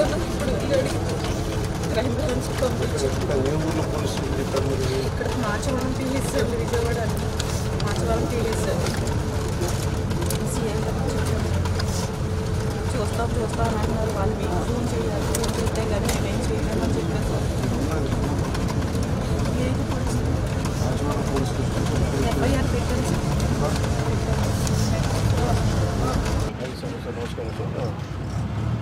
ఆయన కూడా నాకు ఇప్పుడు వెళ్ళాడు క్రైమ్ బ్రాంచ్ పంపించి ఇక్కడ ఏ ఊర్లో పోలీసులు చెప్పారు మీరు ఇక్కడ మాచవరం పిఎస్ సార్ విజయవాడ అని మాచవరం పిఎస్ సార్ సీఎం చూస్తాం చూస్తాం అని అన్నారు వాళ్ళు మీకు ఫోన్ చేయాలి ఫోన్ చేస్తే కానీ మేమేం చేయలేమని చెప్పారు సార్ ఏది పోలీసులు రాజవాడ పోలీస్ స్టేషన్ ఎఫ్ఐఆర్ పెట్టారు సార్ ఐదు సంవత్సరాలు నమస్కారం సార్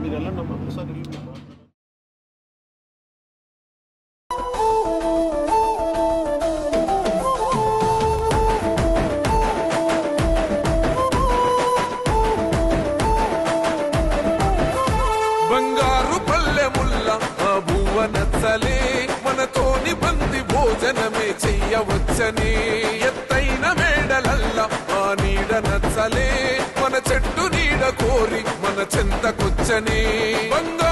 మీరు వెళ్ళండి ఒకసారి బంగారు పల్లెముల్ల ఆ భువ నచ్చలే. మనతోని బంది భోజనమే చెయ్యవచ్చని ఎత్త నచ్చలే మన చెట్టు నీడ కోరి మన చెంతకొచ్చనే. బంగారమసొంటి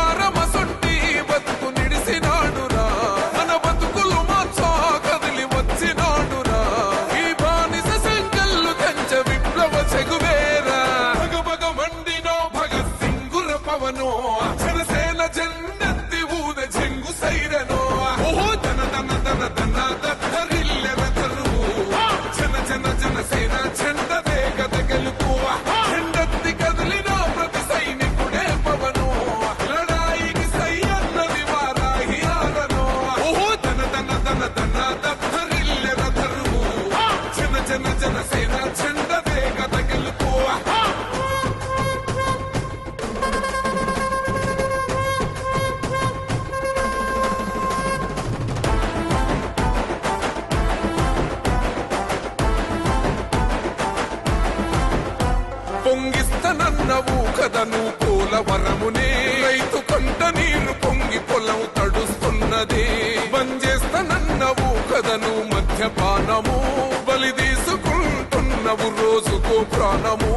పంటను పోలవరమునే రైతు కంట నీరు పొంగి పొలం తడుస్తున్నది. బంజేస్తనన్నవు కదను మద్యపానము బలి తీసుకుంటున్నవు రోజుకో ప్రాణము.